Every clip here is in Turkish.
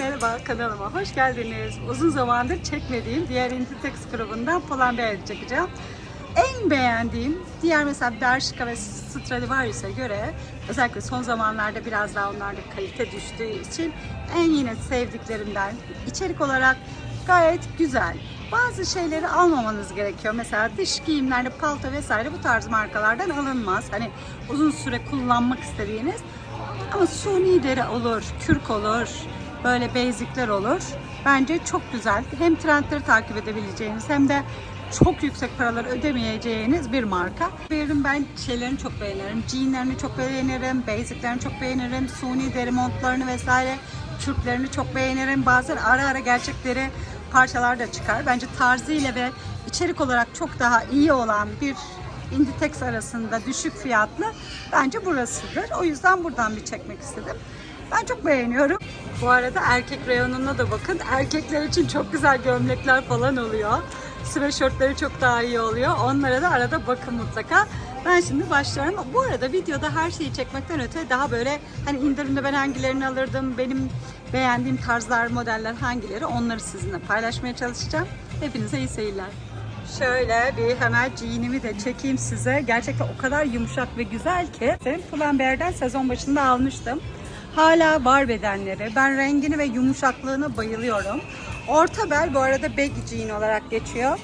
merhaba kanalıma hoş geldiniz. Uzun zamandır çekmediğim diğer Inditex grubundan Pull&Bear'ı çekeceğim. En beğendiğim diğer mesela Bershka ve Stradivarius'e göre özellikle son zamanlarda biraz daha onlarda kalite düştüğü için en yine sevdiklerimden içerik olarak gayet güzel. Bazı şeyleri almamanız gerekiyor. Mesela dış giyimlerde palto vesaire bu tarz markalardan alınmaz. Hani uzun süre kullanmak istediğiniz ama suni deri olur, kürk olur, böyle basicler olur. Bence çok güzel. Hem trendleri takip edebileceğiniz hem de çok yüksek paralar ödemeyeceğiniz bir marka. Benim ben şeylerini çok beğenirim. Jeanlerini çok beğenirim, basiclerini çok beğenirim, suni deri montlarını vesaire, kürklerini çok beğenirim. Bazen ara ara gerçekleri parçalar da çıkar. Bence tarzıyla ve içerik olarak çok daha iyi olan bir Inditex arasında düşük fiyatlı bence burasıdır. O yüzden buradan bir çekmek istedim. Ben çok beğeniyorum. Bu arada erkek reyonuna da bakın. Erkekler için çok güzel gömlekler falan oluyor. Sweatshirtleri çok daha iyi oluyor. Onlara da arada bakın mutlaka. Ben şimdi başlıyorum. Bu arada videoda her şeyi çekmekten öte daha böyle hani indirimde ben hangilerini alırdım, benim beğendiğim tarzlar, modeller hangileri onları sizinle paylaşmaya çalışacağım. Hepinize iyi seyirler. Şöyle bir hemen jeanimi de çekeyim size. Gerçekten o kadar yumuşak ve güzel ki. Pull&Bear'den sezon başında almıştım. Hala var bedenleri. Ben rengini ve yumuşaklığına bayılıyorum. Orta bel bu arada baggy jean olarak geçiyor.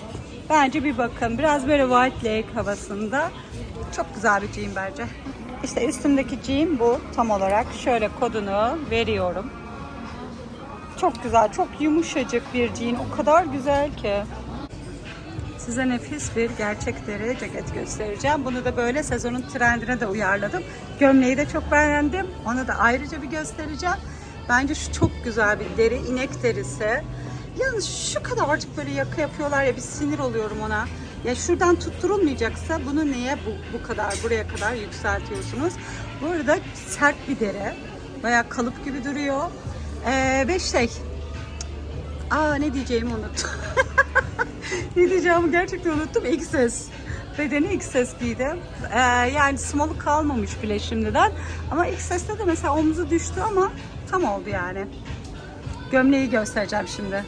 Bence bir bakın. Biraz böyle white leg havasında. Çok güzel bir jean bence. İşte üstümdeki jean bu tam olarak. Şöyle kodunu veriyorum. Çok güzel, çok yumuşacık bir jean. O kadar güzel ki. Size nefis bir gerçek deri ceket göstereceğim. Bunu da böyle sezonun trendine de uyarladım. Gömleği de çok beğendim. Onu da ayrıca bir göstereceğim. Bence şu çok güzel bir deri, inek derisi. Yalnız şu kadarcık böyle yaka yapıyorlar ya bir sinir oluyorum ona. Ya şuradan tutturulmayacaksa bunu niye bu, bu kadar buraya kadar yükseltiyorsunuz? Bu arada sert bir deri. Bayağı kalıp gibi duruyor. Ee, ve şey... Aa ne diyeceğimi unuttum. ne diyeceğimi gerçekten unuttum. XS. Bedeni XS giydim. Ee, yani small'u kalmamış bile şimdiden. Ama XS'te de mesela omuzu düştü ama tam oldu yani. Gömleği göstereceğim şimdi.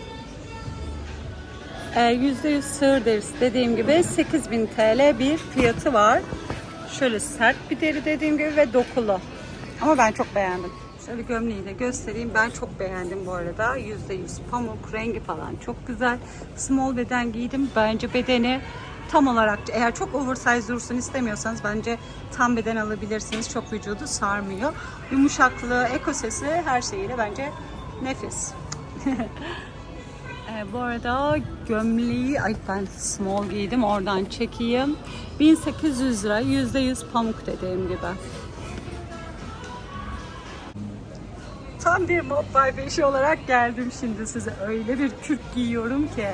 Ee, %100 sığır derisi dediğim gibi 8000 TL bir fiyatı var. Şöyle sert bir deri dediğim gibi ve dokulu. Ama ben çok beğendim. Şöyle gömleği de göstereyim. Ben çok beğendim bu arada. %100 pamuk rengi falan çok güzel. Small beden giydim. Bence bedeni tam olarak eğer çok oversize dursun istemiyorsanız bence tam beden alabilirsiniz. Çok vücudu sarmıyor. Yumuşaklığı, ekosesi her şeyiyle bence nefis. Ee, bu arada gömleği, ay ben small giydim oradan çekeyim. 1800 lira, %100 pamuk dediğim gibi. Tam bir mob vibe işi olarak geldim şimdi size. Öyle bir kürk giyiyorum ki.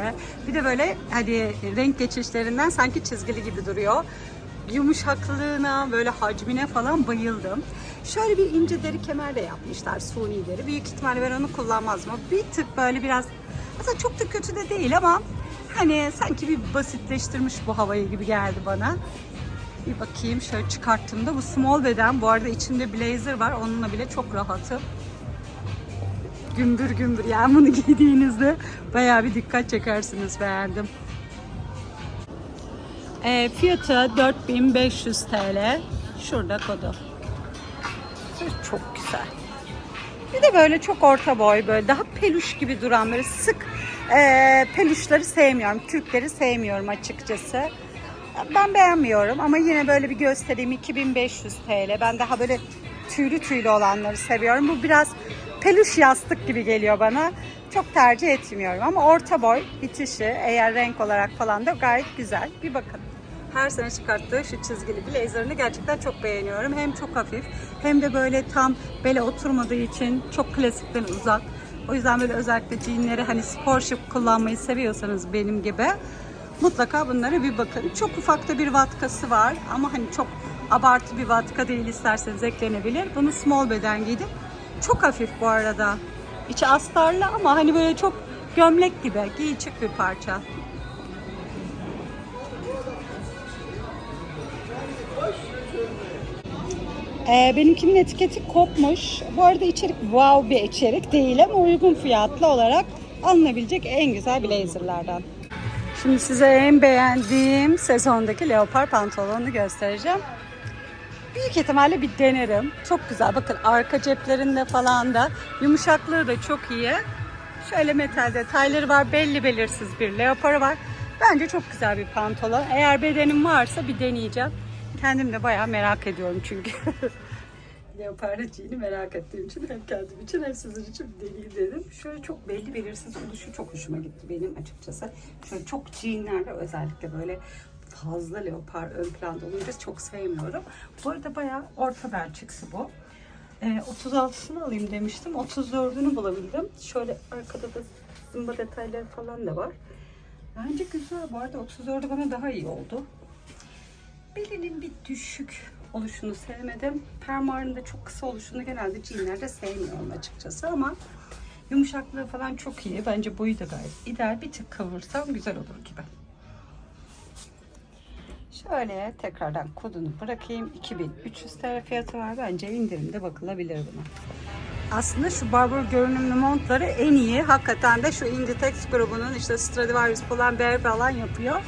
Bir de böyle hani renk geçişlerinden sanki çizgili gibi duruyor. Yumuşaklığına, böyle hacmine falan bayıldım. Şöyle bir ince deri kemer de yapmışlar, suni deri. Büyük ihtimalle ben onu kullanmazdım. ama Bir tık böyle biraz, aslında çok da kötü de değil ama hani sanki bir basitleştirmiş bu havayı gibi geldi bana. Bir bakayım şöyle çıkarttığımda bu small beden. Bu arada içinde blazer var. Onunla bile çok rahatım gümbür gümbür. Yani bunu giydiğinizde bayağı bir dikkat çekersiniz. Beğendim. E, fiyatı 4500 TL. Şurada kodu. Çok güzel. Bir de böyle çok orta boy böyle daha peluş gibi duran böyle sık e, peluşları sevmiyorum. Kürkleri sevmiyorum açıkçası. Ben beğenmiyorum ama yine böyle bir göstereyim 2500 TL. Ben daha böyle tüylü tüylü olanları seviyorum. Bu biraz peluş yastık gibi geliyor bana. Çok tercih etmiyorum ama orta boy bitişi eğer renk olarak falan da gayet güzel. Bir bakın. Her sene çıkarttığı şu çizgili blazerını gerçekten çok beğeniyorum. Hem çok hafif hem de böyle tam bele oturmadığı için çok klasikten uzak. O yüzden böyle özellikle jeanleri hani spor şık kullanmayı seviyorsanız benim gibi mutlaka bunlara bir bakın. Çok ufakta bir vatkası var ama hani çok abartı bir vatka değil isterseniz eklenebilir. Bunu small beden giydim. Çok hafif bu arada. İçi astarlı ama hani böyle çok gömlek gibi giyecek bir parça. Ee, benimkinin etiketi kopmuş. Bu arada içerik wow bir içerik değil ama uygun fiyatlı olarak alınabilecek en güzel blazerlardan. Şimdi size en beğendiğim sezondaki leopar pantolonu göstereceğim. Büyük ihtimalle bir denerim. Çok güzel. Bakın arka ceplerinde falan da yumuşaklığı da çok iyi. Şöyle metal detayları var. Belli belirsiz bir leoparı var. Bence çok güzel bir pantolon. Eğer bedenim varsa bir deneyeceğim. Kendim de bayağı merak ediyorum çünkü. Leopardı jean'i merak ettiğim için hem kendim için hem sizin için bir deneyeyim dedim. Şöyle çok belli belirsiz oluşu çok hoşuma gitti benim açıkçası. Şöyle çok jeanlerde özellikle böyle fazla leopar ön planda olunca çok sevmiyorum. Bu arada bayağı orta bel çıksı bu. Ee, 36'sını alayım demiştim. 34'ünü bulabildim. Şöyle arkada da zımba detayları falan da var. Bence güzel. Bu arada 34'ü bana daha iyi oldu. Belinin bir düşük oluşunu sevmedim. Fermuarın da çok kısa oluşunu genelde jeanlerde sevmiyorum açıkçası ama yumuşaklığı falan çok iyi. Bence boyu da gayet ideal. Bir tık kavursam güzel olur gibi. Şöyle tekrardan kodunu bırakayım. 2300 TL fiyatı var. Bence indirimde bakılabilir buna. Aslında şu Barber görünümlü montları en iyi. Hakikaten de şu Inditex grubunun işte Stradivarius falan Bear falan yapıyor.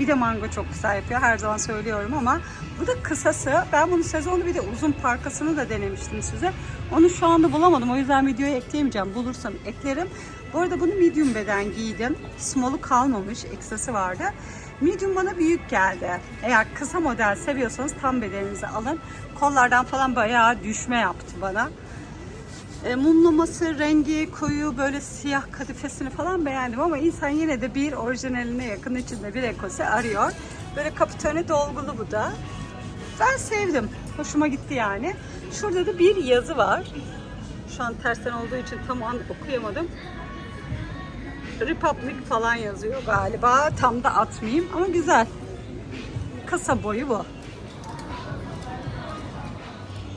Bir de Mango çok güzel yapıyor. Her zaman söylüyorum ama bu da kısası. Ben bunu sezonda bir de uzun parkasını da denemiştim size. Onu şu anda bulamadım. O yüzden videoya ekleyemeyeceğim. Bulursam eklerim. Bu arada bunu medium beden giydim. Small'u kalmamış. Eksası vardı. Medium bana büyük geldi. Eğer kısa model seviyorsanız tam bedeninize alın. Kollardan falan bayağı düşme yaptı bana. E, mumlaması, rengi koyu böyle siyah kadifesini falan beğendim ama insan yine de bir orijinaline yakın içinde bir ekose arıyor. Böyle kapitönü dolgulu bu da. Ben sevdim. Hoşuma gitti yani. Şurada da bir yazı var. Şu an tersten olduğu için tam an okuyamadım. Republic falan yazıyor galiba. Tam da atmayayım ama güzel. Kısa boyu bu.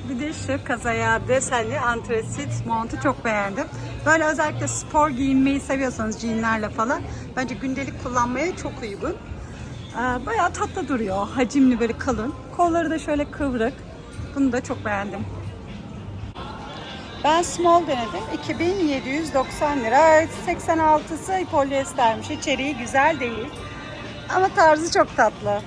Bir de şu kazaya desenli antresit montu çok beğendim. Böyle özellikle spor giyinmeyi seviyorsanız jeanlerle falan bence gündelik kullanmaya çok uygun. Ee, Bayağı tatlı duruyor. Hacimli böyle kalın. Kolları da şöyle kıvrık. Bunu da çok beğendim. Ben small denedim. 2790 lira. 86'sı polyestermiş. İçeriği güzel değil. Ama tarzı çok tatlı.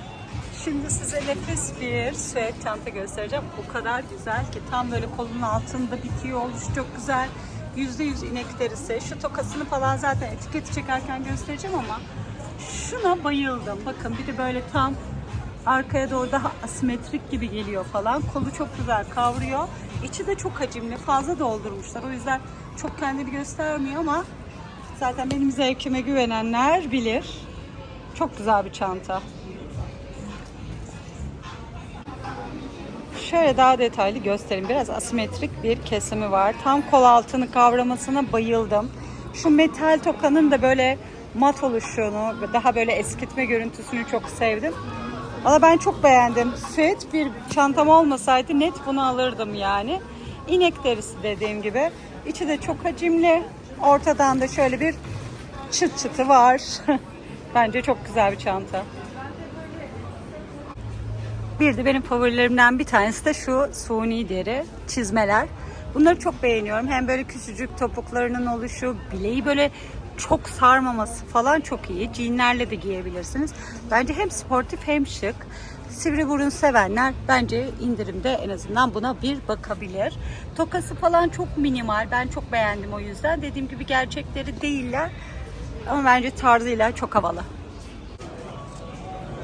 Şimdi size nefis bir süet çanta göstereceğim. O kadar güzel ki tam böyle kolun altında bitiyor oluş çok güzel. %100 inek derisi. Şu tokasını falan zaten etiketi çekerken göstereceğim ama şuna bayıldım. Bakın bir de böyle tam arkaya doğru daha asimetrik gibi geliyor falan. Kolu çok güzel kavruyor. İçi de çok hacimli. Fazla doldurmuşlar. O yüzden çok kendini göstermiyor ama zaten benim zevkime güvenenler bilir. Çok güzel bir çanta. Şöyle daha detaylı göstereyim. Biraz asimetrik bir kesimi var. Tam kol altını kavramasına bayıldım. Şu metal tokanın da böyle mat oluşunu, daha böyle eskitme görüntüsünü çok sevdim. Valla ben çok beğendim. Süet bir çantam olmasaydı net bunu alırdım yani. İnek derisi dediğim gibi. İçi de çok hacimli. Ortadan da şöyle bir çıt çıtı var. Bence çok güzel bir çanta. Bir de benim favorilerimden bir tanesi de şu suni deri çizmeler. Bunları çok beğeniyorum. Hem böyle küçücük topuklarının oluşu, bileği böyle çok sarmaması falan çok iyi. Jeanlerle de giyebilirsiniz. Bence hem sportif hem şık. Sivri burun sevenler bence indirimde en azından buna bir bakabilir. Tokası falan çok minimal. Ben çok beğendim o yüzden. Dediğim gibi gerçekleri değiller. Ama bence tarzıyla çok havalı.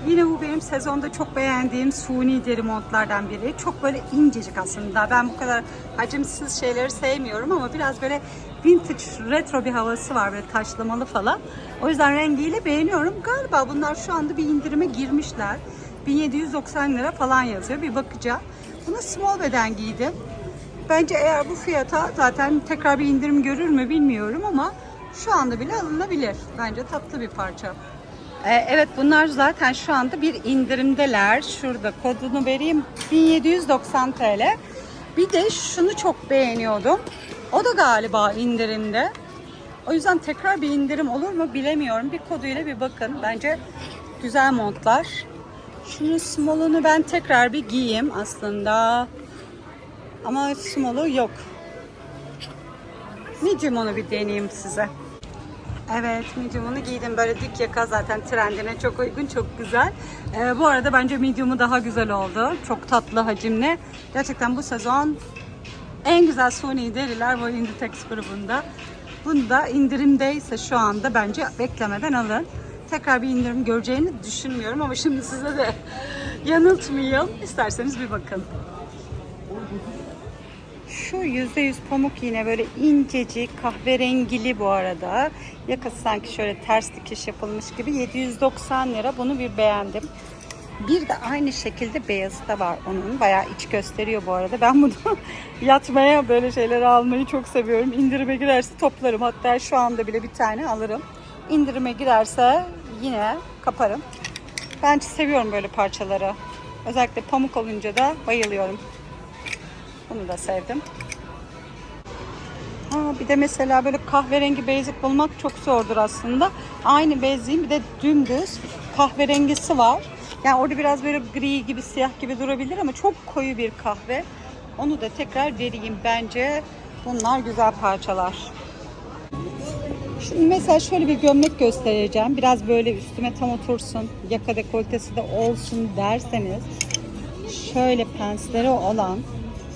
Yine bu benim sezonda çok beğendiğim suni deri montlardan biri. Çok böyle incecik aslında. Ben bu kadar hacimsiz şeyleri sevmiyorum ama biraz böyle vintage, retro bir havası var böyle taşlamalı falan. O yüzden rengiyle beğeniyorum. Galiba bunlar şu anda bir indirime girmişler. 1790 lira falan yazıyor. Bir bakacağım. Bunu small beden giydim. Bence eğer bu fiyata zaten tekrar bir indirim görür mü bilmiyorum ama şu anda bile alınabilir. Bence tatlı bir parça. Ee, Evet bunlar zaten şu anda bir indirimdeler. Şurada kodunu vereyim. 1790 TL. Bir de şunu çok beğeniyordum. O da galiba indirimde. O yüzden tekrar bir indirim olur mu bilemiyorum. Bir koduyla bir bakın. Bence güzel montlar. Şunun small'unu ben tekrar bir giyeyim aslında. Ama small'u yok. Medium'unu bir deneyeyim size. Evet, medium'unu giydim. Böyle dik yaka zaten trendine çok uygun, çok güzel. Ee, bu arada bence medium'u daha güzel oldu. Çok tatlı hacimli. Gerçekten bu sezon en güzel suni deriler bu Inditex grubunda. Bunda indirimdeyse şu anda bence beklemeden alın. Tekrar bir indirim göreceğini düşünmüyorum ama şimdi size de yanıltmayayım. İsterseniz bir bakın. Şu %100 pamuk yine böyle incecik kahverengili bu arada. Yakası sanki şöyle ters dikiş yapılmış gibi 790 lira. Bunu bir beğendim. Bir de aynı şekilde beyazı da var onun. Bayağı iç gösteriyor bu arada. Ben bunu yatmaya böyle şeyleri almayı çok seviyorum. İndirime girerse toplarım. Hatta şu anda bile bir tane alırım. İndirime girerse yine kaparım. Ben seviyorum böyle parçaları. Özellikle pamuk olunca da bayılıyorum. Bunu da sevdim. Ha, bir de mesela böyle kahverengi basic bulmak çok zordur aslında. Aynı beziğin bir de dümdüz kahverengisi var. Yani orada biraz böyle gri gibi siyah gibi durabilir ama çok koyu bir kahve. Onu da tekrar vereyim. Bence bunlar güzel parçalar. Şimdi mesela şöyle bir gömlek göstereceğim. Biraz böyle üstüme tam otursun, yaka dekoltesi de olsun derseniz şöyle pensleri olan,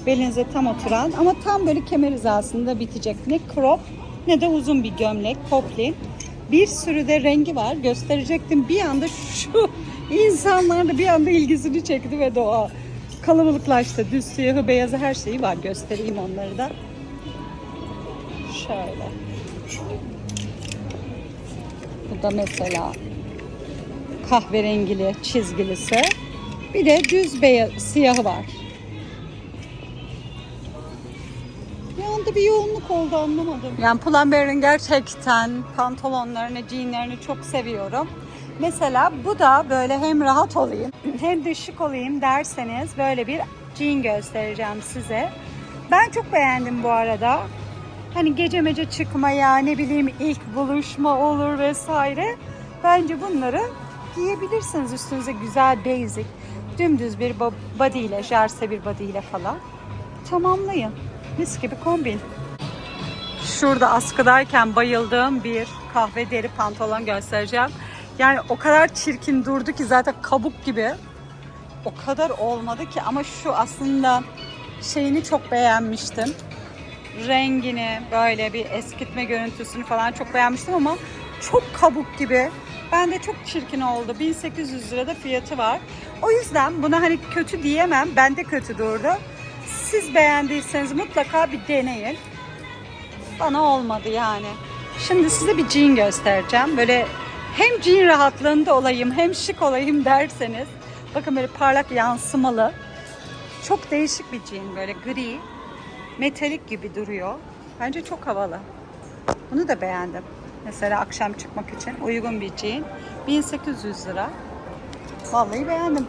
belinize tam oturan ama tam böyle kemer hizasında bitecek. Ne crop ne de uzun bir gömlek, poplin. Bir sürü de rengi var. Gösterecektim. Bir anda şu insanlar da bir anda ilgisini çekti ve doğa kalabalıklaştı. Düz siyahı, beyazı her şeyi var. Göstereyim onları da. Şöyle. Bu da mesela kahverengili çizgilisi. Bir de düz beyaz siyahı var. Anda bir yoğunluk oldu anlamadım. Yani Pull&Bear'ın gerçekten pantolonlarını, jeanlerini çok seviyorum. Mesela bu da böyle hem rahat olayım hem de şık olayım derseniz böyle bir jean göstereceğim size. Ben çok beğendim bu arada. Hani gece mece çıkmaya ne bileyim ilk buluşma olur vesaire. Bence bunları giyebilirsiniz üstünüze güzel basic dümdüz bir bo- body ile jarse bir body ile falan tamamlayın. Mis gibi kombin. Şurada askıdayken bayıldığım bir kahve deri pantolon göstereceğim. Yani o kadar çirkin durdu ki zaten kabuk gibi. O kadar olmadı ki ama şu aslında şeyini çok beğenmiştim. Rengini böyle bir eskitme görüntüsünü falan çok beğenmiştim ama çok kabuk gibi. Bende çok çirkin oldu. 1800 lirada fiyatı var. O yüzden buna hani kötü diyemem. Bende kötü durdu. Siz beğendiyseniz mutlaka bir deneyin. Bana olmadı yani. Şimdi size bir jean göstereceğim. Böyle hem jean rahatlığında olayım hem şık olayım derseniz. Bakın böyle parlak yansımalı. Çok değişik bir jean böyle gri. Metalik gibi duruyor. Bence çok havalı. Bunu da beğendim. Mesela akşam çıkmak için uygun bir jean. 1800 lira. Vallahi beğendim.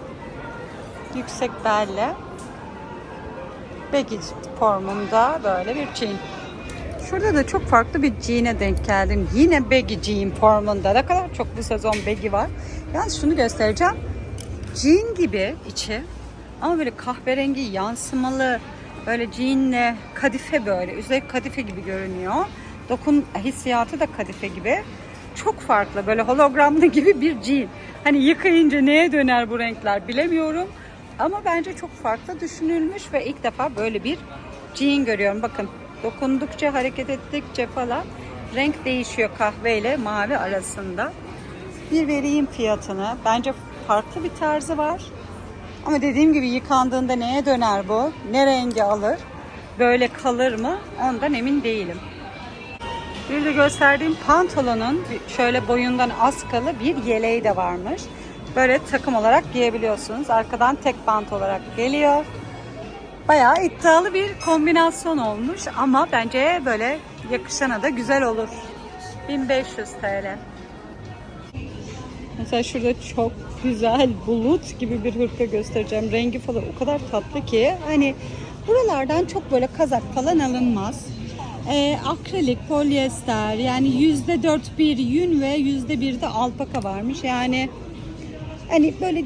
Yüksek belli. Baggy formunda böyle bir jean. Şurada da çok farklı bir jean'e denk geldim. Yine baggy jean formunda. Ne kadar çok bu sezon baggy var. Yalnız şunu göstereceğim. Jean gibi içi ama böyle kahverengi yansımalı böyle jeanle kadife böyle. Üzeri kadife gibi görünüyor. Dokun hissiyatı da kadife gibi. Çok farklı böyle hologramlı gibi bir jean. Hani yıkayınca neye döner bu renkler bilemiyorum. Ama bence çok farklı düşünülmüş ve ilk defa böyle bir jean görüyorum. Bakın dokundukça hareket ettikçe falan renk değişiyor kahve ile mavi arasında. Bir vereyim fiyatını. Bence farklı bir tarzı var. Ama dediğim gibi yıkandığında neye döner bu? Ne rengi alır? Böyle kalır mı? Ondan emin değilim. Bir de gösterdiğim pantolonun şöyle boyundan askalı bir yeleği de varmış. Böyle takım olarak giyebiliyorsunuz. Arkadan tek bant olarak geliyor. Bayağı iddialı bir kombinasyon olmuş ama bence böyle yakışana da güzel olur. 1500 TL. Mesela şurada çok güzel bulut gibi bir hırka göstereceğim. Rengi falan o kadar tatlı ki hani buralardan çok böyle kazak falan alınmaz. Ee, akrilik, polyester yani yüzde dört bir yün ve yüzde bir de alpaka varmış. Yani hani böyle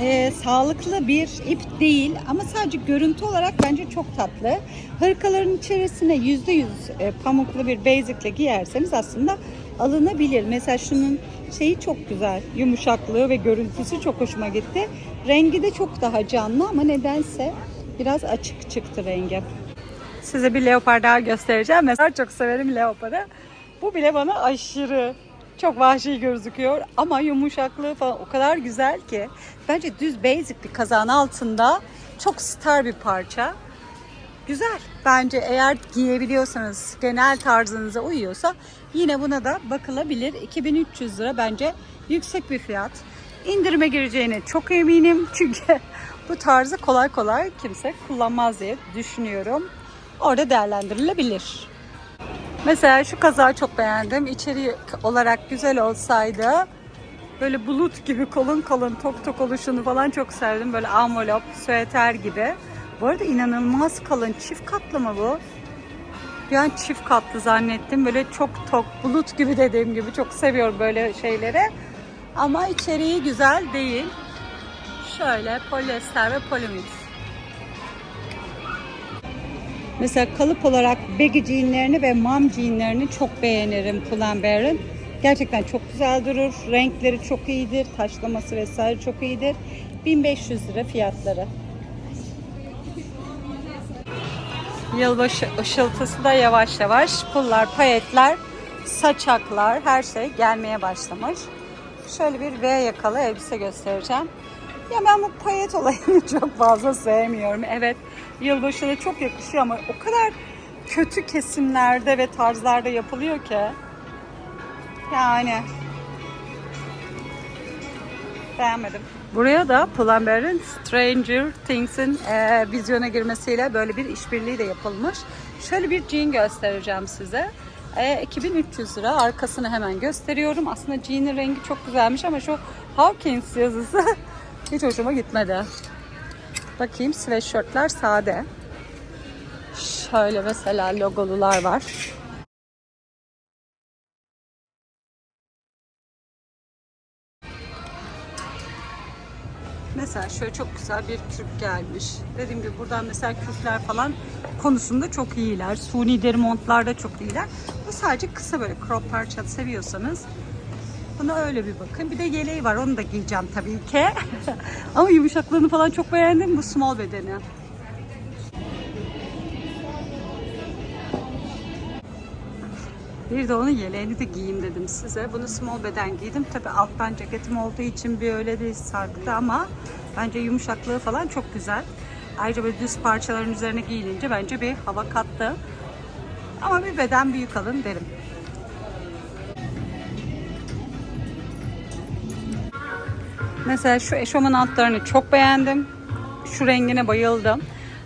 e, sağlıklı bir ip değil ama sadece görüntü olarak bence çok tatlı. Hırkaların içerisine yüzde yüz e, pamuklu bir basic'le giyerseniz aslında alınabilir. Mesela şunun şeyi çok güzel. Yumuşaklığı ve görüntüsü çok hoşuma gitti. Rengi de çok daha canlı ama nedense biraz açık çıktı rengi. Size bir leopar daha göstereceğim. Mesela çok severim leoparı. Bu bile bana aşırı çok vahşi gözüküyor ama yumuşaklığı falan o kadar güzel ki. Bence düz basic bir kazağın altında çok star bir parça. Güzel. Bence eğer giyebiliyorsanız, genel tarzınıza uyuyorsa yine buna da bakılabilir. 2300 lira bence yüksek bir fiyat. İndirime gireceğine çok eminim. Çünkü bu tarzı kolay kolay kimse kullanmaz diye düşünüyorum. Orada değerlendirilebilir. Mesela şu kazağı çok beğendim. İçerik olarak güzel olsaydı böyle bulut gibi kolun kolun tok tok oluşunu falan çok sevdim. Böyle envelop, süeter gibi. Bu arada inanılmaz kalın. Çift katlı mı bu? Bir an çift katlı zannettim. Böyle çok tok, bulut gibi dediğim gibi. Çok seviyorum böyle şeyleri. Ama içeriği güzel değil. Şöyle polyester ve polimit. Mesela kalıp olarak baggy jeanlerini ve mom jeanlerini çok beğenirim Pull&Bear'ın. Gerçekten çok güzel durur. Renkleri çok iyidir. Taşlaması vesaire çok iyidir. 1500 lira fiyatları. Yılbaşı ışıltısı da yavaş yavaş pullar, payetler, saçaklar her şey gelmeye başlamış. Şöyle bir V yakalı elbise göstereceğim. Ya ben bu payet olayını çok fazla sevmiyorum. Evet yılbaşına çok yakışıyor ama o kadar kötü kesimlerde ve tarzlarda yapılıyor ki. Yani beğenmedim. Buraya da Pull&Bear'ın Stranger Things'in e, vizyona girmesiyle böyle bir işbirliği de yapılmış. Şöyle bir jean göstereceğim size. E, 2300 lira. Arkasını hemen gösteriyorum. Aslında jean'in rengi çok güzelmiş ama şu Hawkins yazısı hiç hoşuma gitmedi. Bakayım sweatshirtler sade. Şöyle mesela logolular var. Mesela şöyle çok güzel bir kürk gelmiş. Dediğim gibi buradan mesela kürkler falan konusunda çok iyiler. Suni deri montlarda çok iyiler. Bu sadece kısa böyle crop parça seviyorsanız buna öyle bir bakın. Bir de yeleği var onu da giyeceğim tabii ki. Ama yumuşaklığını falan çok beğendim bu small bedeni. Bir de onun yeleğini de giyeyim dedim size. Bunu small beden giydim. Tabi alttan ceketim olduğu için bir öyle de sarktı ama bence yumuşaklığı falan çok güzel. Ayrıca böyle düz parçaların üzerine giyilince bence bir hava kattı. Ama bir beden büyük alın derim. Mesela şu eşofman altlarını çok beğendim. Şu rengine bayıldım.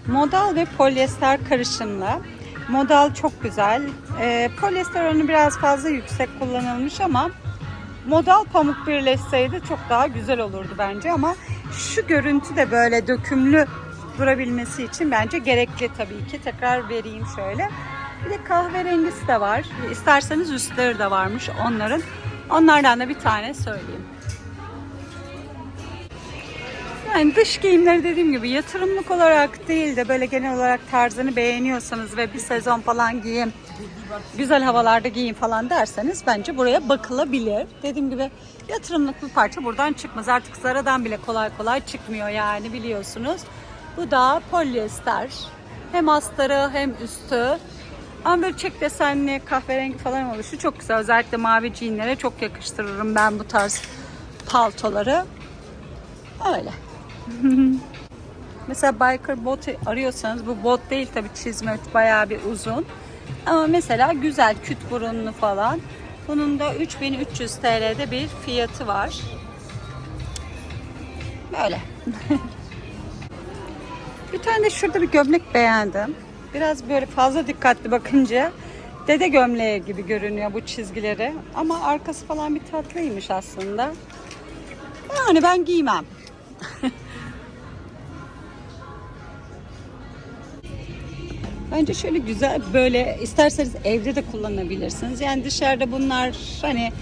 Modal ve polyester karışımlı. Modal çok güzel. E, polyester oranı biraz fazla yüksek kullanılmış ama modal pamuk birleşseydi çok daha güzel olurdu bence ama şu görüntü de böyle dökümlü durabilmesi için bence gerekli tabii ki. Tekrar vereyim şöyle. Bir de kahverengisi de var. İsterseniz üstleri de varmış onların. Onlardan da bir tane söyleyeyim. Yani dış giyimleri dediğim gibi yatırımlık olarak değil de böyle genel olarak tarzını beğeniyorsanız ve bir sezon falan giyin, güzel havalarda giyin falan derseniz bence buraya bakılabilir. Dediğim gibi yatırımlık bir parça buradan çıkmaz. Artık Zara'dan bile kolay kolay çıkmıyor yani biliyorsunuz. Bu da polyester. Hem astarı hem üstü. Ama böyle çek desenli kahverengi falan oluşu çok güzel. Özellikle mavi jeanlere çok yakıştırırım ben bu tarz paltoları. Öyle. Mesela biker bot arıyorsanız bu bot değil tabii çizme bayağı bir uzun. Ama mesela güzel küt burunlu falan. Bunun da 3300 TL'de bir fiyatı var. Böyle. bir tane de şurada bir gömlek beğendim. Biraz böyle fazla dikkatli bakınca dede gömleği gibi görünüyor bu çizgileri. Ama arkası falan bir tatlıymış aslında. Yani ben giymem. Bence şöyle güzel böyle isterseniz evde de kullanabilirsiniz. Yani dışarıda bunlar hani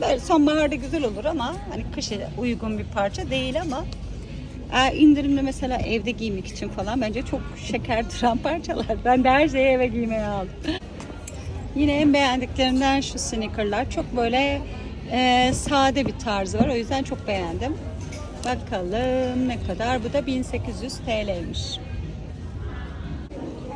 böyle sonbaharda güzel olur ama hani kışa uygun bir parça değil ama Ee, indirimli mesela evde giymek için falan bence çok şeker duran parçalar. Ben de her şeyi eve giymeye aldım. Yine en beğendiklerimden şu sneakerlar. Çok böyle e, sade bir tarzı var. O yüzden çok beğendim. Bakalım ne kadar? Bu da 1800 TL'ymiş.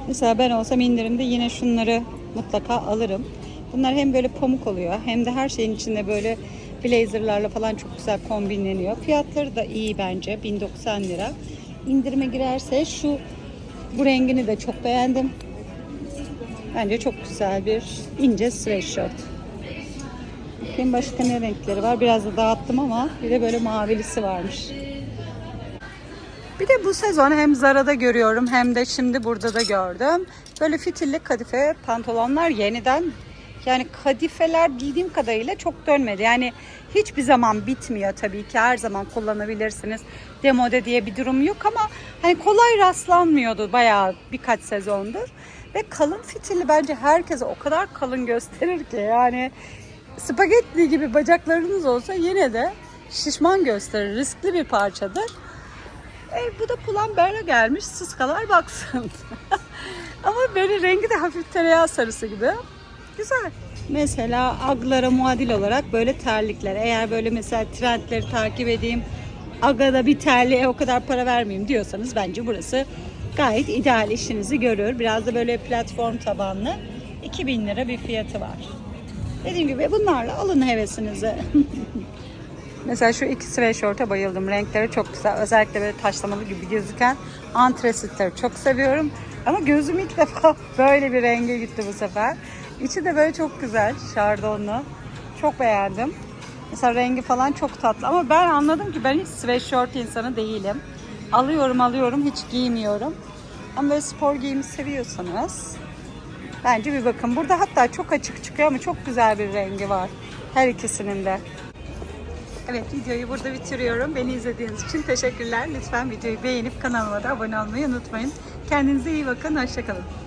Mesela ben olsam indirimde yine şunları mutlaka alırım. Bunlar hem böyle pamuk oluyor hem de her şeyin içinde böyle blazerlarla falan çok güzel kombinleniyor. Fiyatları da iyi bence. 1090 lira. İndirime girerse şu bu rengini de çok beğendim. Bence çok güzel bir ince sweatshirt. Bakayım başka ne renkleri var. Biraz da dağıttım ama bir de böyle mavilisi varmış. Bir de bu sezon hem Zara'da görüyorum hem de şimdi burada da gördüm. Böyle fitilli kadife pantolonlar yeniden yani kadifeler bildiğim kadarıyla çok dönmedi. Yani hiçbir zaman bitmiyor tabii ki. Her zaman kullanabilirsiniz. Demode diye bir durum yok ama hani kolay rastlanmıyordu bayağı birkaç sezondur. Ve kalın fitili bence herkese o kadar kalın gösterir ki yani spagetti gibi bacaklarınız olsa yine de şişman gösterir. Riskli bir parçadır. E, bu da pull&bear'e gelmiş. Sıskalar baksın. Ama böyle rengi de hafif tereyağı sarısı gibi. Güzel. Mesela aglara muadil olarak böyle terlikler. Eğer böyle mesela trendleri takip edeyim, agada bir terliğe o kadar para vermeyeyim diyorsanız bence burası gayet ideal işinizi görür. Biraz da böyle platform tabanlı. 2000 lira bir fiyatı var. Dediğim gibi bunlarla alın hevesinizi. Mesela şu iki sweatshirt'e bayıldım. Renkleri çok güzel. Özellikle böyle taşlamalı gibi gözüken antresitleri çok seviyorum. Ama gözüm ilk defa böyle bir renge gitti bu sefer. İçi de böyle çok güzel. Şardonlu. Çok beğendim. Mesela rengi falan çok tatlı. Ama ben anladım ki ben hiç sweatshirt insanı değilim. Alıyorum alıyorum hiç giymiyorum. Ama böyle spor giyimi seviyorsanız bence bir bakın. Burada hatta çok açık çıkıyor ama çok güzel bir rengi var. Her ikisinin de. Evet videoyu burada bitiriyorum. Beni izlediğiniz için teşekkürler. Lütfen videoyu beğenip kanalıma da abone olmayı unutmayın. Kendinize iyi bakın. Hoşçakalın.